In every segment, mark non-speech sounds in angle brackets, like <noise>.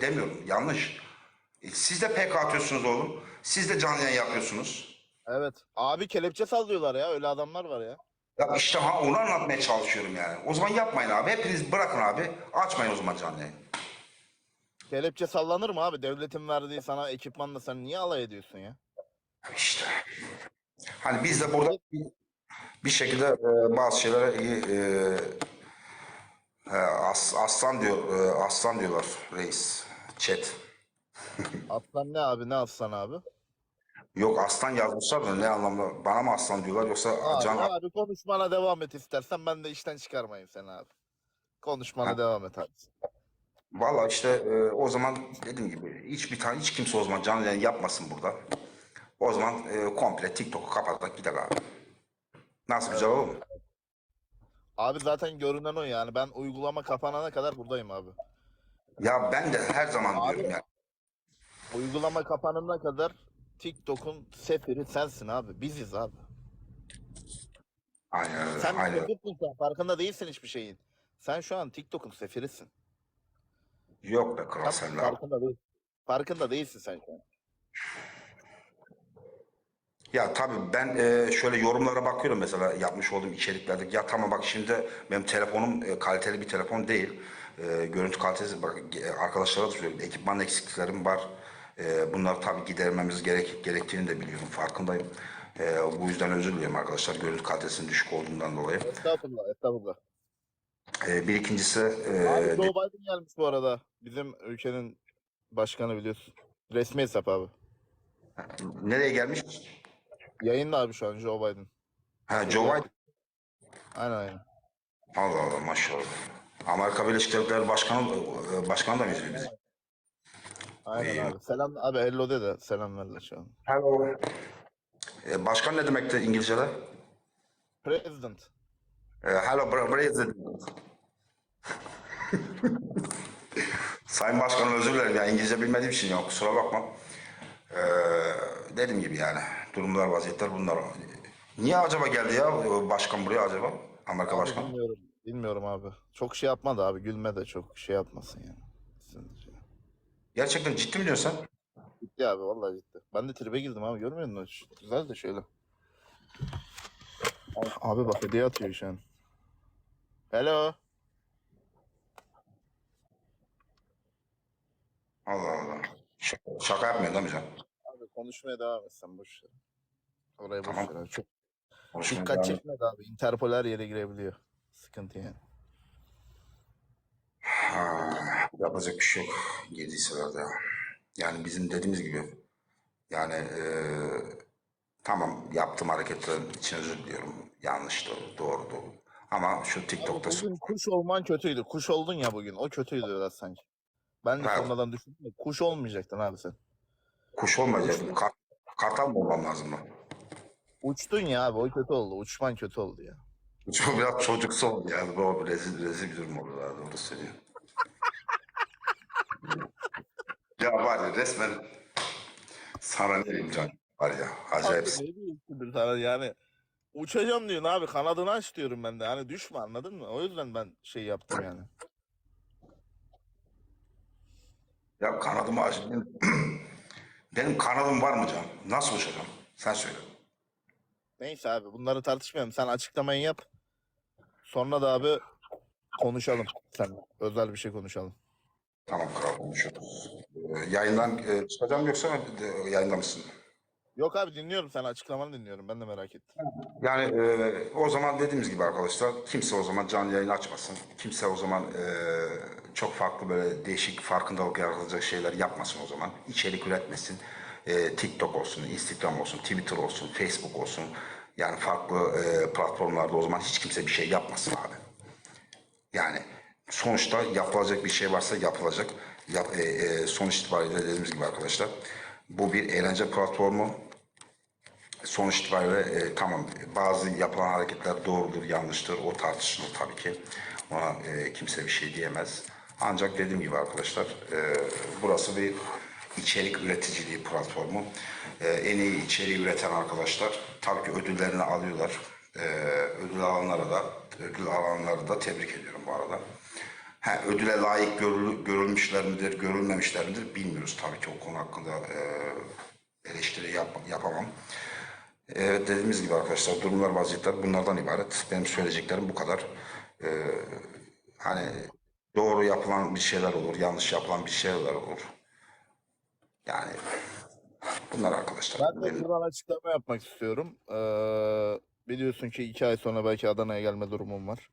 demiyorum. Yanlış. E, siz de PK atıyorsunuz oğlum. Siz de canlı yayın yapıyorsunuz. Evet. Abi kelepçe sallıyorlar ya. Öyle adamlar var ya. Ya işte ha, onu anlatmaya çalışıyorum yani. O zaman yapmayın abi. Hepiniz bırakın abi. Açmayın o zaman canlı yayın. Kelepçe sallanır mı abi? Devletin verdiği sana ekipmanla sen niye alay ediyorsun ya? İşte. Hani biz de burada bir şekilde e, bazı şeylere e, e, as, aslan diyor e, aslan diyorlar reis chat. <laughs> Aslan ne abi? Ne aslan abi? Yok aslan yazmışlar da ne anlamda bana mı aslan diyorlar yoksa Abi, can abi konuşmana devam et istersen ben de işten çıkarmayayım seni abi. Konuşmana Ha. devam et abi. Valla işte e, o zaman dediğim gibi hiçbir tane hiç kimse o zaman canlı yayın yapmasın burada. O zaman e, komple TikTok'u kapatak gider abi. Nasıl güzel olur mu? Abi zaten görünen o yani. Ben uygulama kapanana kadar buradayım abi. Ya ben de her zaman Abi- diyorum ya. Uygulama kapanana kadar TikTok'un sefiri sensin abi. Biziz abi. Aynen öyle. Sen aynen. öyle. sen. Farkında değilsin hiçbir şeyin. Sen şu an TikTok'un sefirisin. Yok be kral Sen farkında değil. Farkında değilsin sen şu an. Ya tabii ben e, şöyle yorumlara bakıyorum mesela yapmış olduğum içeriklerde. Ya tamam bak şimdi benim telefonum e, kaliteli bir telefon değil. E, görüntü kalitesi bak e, arkadaşlara da söylüyorum. Ekipman eksikliklerim var. E, bunları tabii gidermemiz gerek, gerektiğini de biliyorum. Farkındayım. E, bu yüzden özür diliyorum arkadaşlar. Görüntü kalitesinin düşük olduğundan dolayı. Estağfurullah, estağfurullah. E, bir ikincisi e, Abi Joe Biden gelmiş bu arada. Bizim ülkenin başkanı biliyorsun. Resmi hesap abi. nereye gelmiş? Yayında abi şu an Joe Biden. Ha, Joe Biden. Aynen aynen. Allah Allah maşallah. Amerika Birleşik Devletleri Başkanı, Başkanı da mı izliyor bizi? Aynen İyi. abi. Selam abi hello de de selam verler şu an. Hello. E, başkan ne demekti İngilizce'de? President. E, hello president. Sayın Başkanım özür dilerim ya İngilizce bilmediğim için ya kusura bakma. E, dediğim gibi yani durumlar vaziyetler bunlar. Niye acaba geldi ya başkan buraya acaba? Amerika Abi Başkanı. bilmiyorum. Bilmiyorum abi. Çok şey yapmadı abi. Gülme de çok şey yapmasın yani. Sinir ya. Gerçekten ciddi mi diyorsun sen? Ciddi abi vallahi ciddi. Ben de tribe girdim abi görmüyor musun? Güzel de şöyle. Abi bak hediye atıyor şu an. Hello. Allah Allah. Şaka, şaka yapmıyor değil mi can? Abi konuşmaya devam et sen boş ver. Oraya boş Tamam. ver abi. Çok Konuşmaya dikkat devam- çekmedi abi. Interpol her yere girebiliyor. Sıkıntı yani. Ha, yapacak bir şey yok. Yediyseler de. Yani bizim dediğimiz gibi yani eee, tamam yaptığım hareketlerin için özür diliyorum. Yanlıştı, doğrudu. Ama şu TikTok'ta Bugün kuş olman kötüydü. Kuş oldun ya bugün. O kötüydü biraz sanki. Ben de sonradan düşündüm. de Kuş olmayacaktın abi sen. kuş olmayacaktım. Kar, kartal mı olmam lazım mı? Uçtun ya abi. O kötü oldu. Uçman kötü oldu ya. Çok biraz çocuksu oldu yani. Bu rezil, rezil bir durum oldu daha doğru söylüyor. <laughs> ya var ya resmen sana ne diyeyim can var ya acayip. Abi ne diyeyim sana yani. Uçacağım diyorsun abi. Kanadını aç diyorum ben de. Hani düşme anladın mı? O yüzden ben şey yaptım yani. Ya kanadım acı. Benim kanadım var mı can? Nasıl uçacağım? Sen söyle. Neyse abi bunları tartışmayalım. Sen açıklamayı yap. Sonra da abi konuşalım. Sen özel bir şey konuşalım. Tamam kral konuşuruz. Ee, yayından e, çıkacağım yoksa e, yayında mısın? Yok abi dinliyorum. Sen açıklamanı dinliyorum. Ben de merak ettim. Yani e, o zaman dediğimiz gibi arkadaşlar kimse o zaman canlı yayın açmasın. Kimse o zaman e, çok farklı böyle değişik farkındalık yaratacak şeyler yapmasın o zaman. İçerik üretmesin. E, TikTok olsun, Instagram olsun, Twitter olsun, Facebook olsun. Yani farklı e, platformlarda o zaman hiç kimse bir şey yapmasın abi. Yani sonuçta yapılacak bir şey varsa yapılacak. Yap, e, e, sonuç itibariyle dediğimiz gibi arkadaşlar bu bir eğlence platformu. Sonuç itibariyle e, tamam bazı yapılan hareketler doğrudur, yanlıştır. O tartışılır tabii ki. Ona e, kimse bir şey diyemez. Ancak dediğim gibi arkadaşlar e, burası bir içerik üreticiliği platformu. E, en iyi içeriği üreten arkadaşlar tabii ki ödüllerini alıyorlar. E, ödül alanlara da ödül alanları da tebrik ediyorum bu arada. Ha, ödüle layık görül- görülmüşler midir, görülmemişler midir bilmiyoruz tabii ki o konu hakkında e, eleştiri yap- yapamam. Evet dediğimiz gibi arkadaşlar durumlar vaziyetler bunlardan ibaret. Benim söyleyeceklerim bu kadar. E, hani doğru yapılan bir şeyler olur, yanlış yapılan bir şeyler olur. Yani bunlar arkadaşlar. Ben de buradan açıklama yapmak istiyorum. Ee, biliyorsun ki iki ay sonra belki Adana'ya gelme durumum var.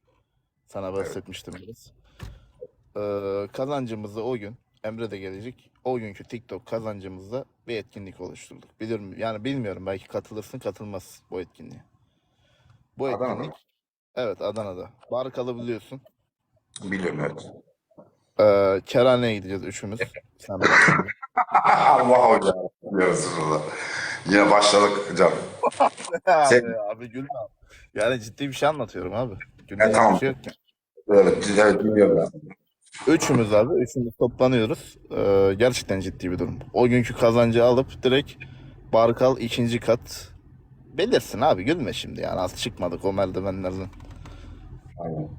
Sana bahsetmiştim biraz. Ee, kazancımızı o gün, Emre de gelecek. O günkü TikTok kazancımızda bir etkinlik oluşturduk. Biliyorum, yani bilmiyorum belki katılırsın katılmazsın bu etkinliğe. Bu Adana'da etkinlik, mı? evet Adana'da. Barkalı biliyorsun. Biliyorum evet. Ee, Kerhane'ye gideceğiz üçümüz. Sen Emre. Allah <laughs> hocam. Biliyoruz burada. Yine başladık hocam. abi, <laughs> Sen- abi gülme abi. Yani ciddi bir şey anlatıyorum abi. E, Gülmeye tamam. şey yok ki. Evet, evet biliyorum ben. Üçümüz abi, üçümüz toplanıyoruz. Ee, gerçekten ciddi bir durum. O günkü kazancı alıp direkt Barkal ikinci kat belirsin abi gülme şimdi yani az çıkmadık o merdivenlerden. Aynen.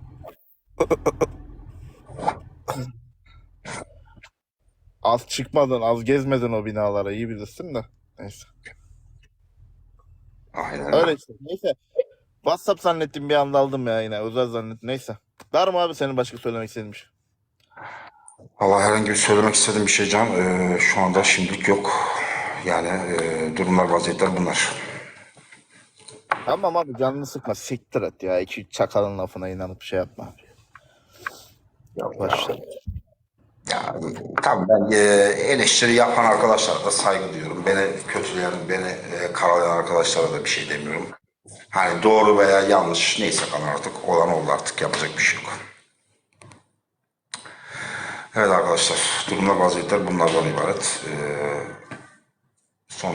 Az çıkmadın, az gezmedin o binalara iyi bilirsin de. Neyse. Aynen. Öyle işte. Neyse. WhatsApp zannettim bir anda aldım ya yine. Özel zannettim. Neyse. Var mı abi senin başka söylemek istediğin bir şey? Allah herhangi bir söylemek istediğim bir şey Can. Ee, şu anda şimdilik yok. Yani e, durumlar vaziyetler bunlar. Tamam abi canını sıkma. Siktir et ya. İki çakalın lafına inanıp şey yapma. Başla. Ya, tabii ben e, eleştiri yapan arkadaşlara da saygı duyuyorum. Beni kötüleyen, beni e, karalayan arkadaşlara da bir şey demiyorum. Hani doğru veya yanlış neyse kalan artık olan oldu artık yapacak bir şey yok. Evet arkadaşlar durumlar vaziyetler bunlardan ibaret. Ee,